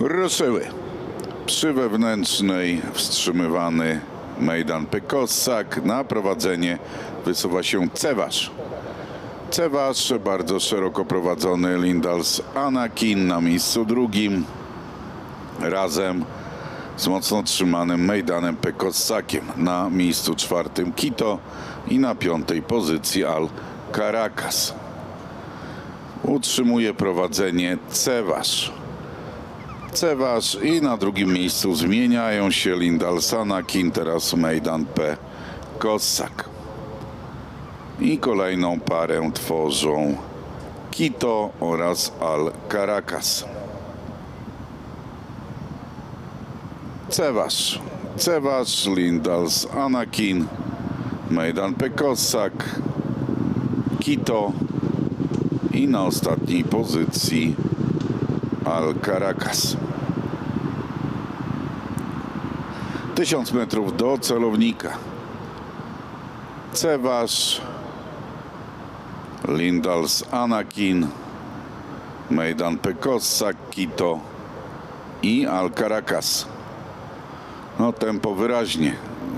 Ruszyły. Przy wewnętrznej wstrzymywany Mejdan Pekossak. Na prowadzenie wysuwa się Cewasz. Cewasz bardzo szeroko prowadzony Lindals Anakin na miejscu drugim. Razem z mocno trzymanym Mejdanem Pekossakiem na miejscu czwartym Kito i na piątej pozycji Al Caracas. Utrzymuje prowadzenie Cewasz. Cewasz i na drugim miejscu zmieniają się Lindalsana, Kin, teraz Mejdan P. Kossak. I kolejną parę tworzą Kito oraz Al Caracas. Cewasz. Cewasz, Lindals, Anakin, Mejdan Pekossak, Kito i na ostatniej pozycji Al Caracas. 1000 metrów do celownika. Cewasz, Lindals Anakin, Mejdan Pekossak, Kito i Al Caracas. No tempo wyraźnie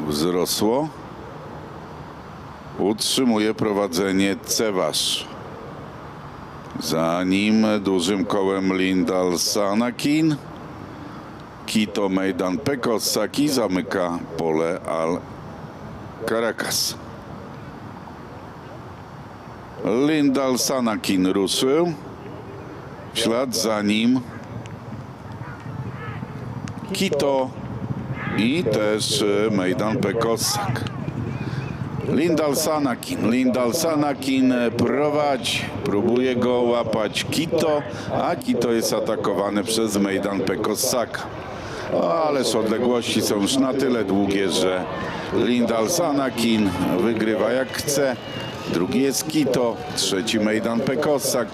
wzrosło. Utrzymuje prowadzenie Cewasz. Za nim dużym kołem Lindal Sanakin. Kito Mejdan Pekosaki zamyka pole Al Caracas. Lindal Sanakin ruszył. Ślad za nim Kito i też e, Mejdan Pekossak. Lindal Sanakin. Lindal Sanakin e, prowadzi. Próbuje go łapać Kito, a Kito jest atakowany przez Mejdan Pekossaka. O, Ależ odległości są już na tyle długie, że Lindal Sanakin wygrywa jak chce. Drugi jest Kito, trzeci Mejdan Pekossak.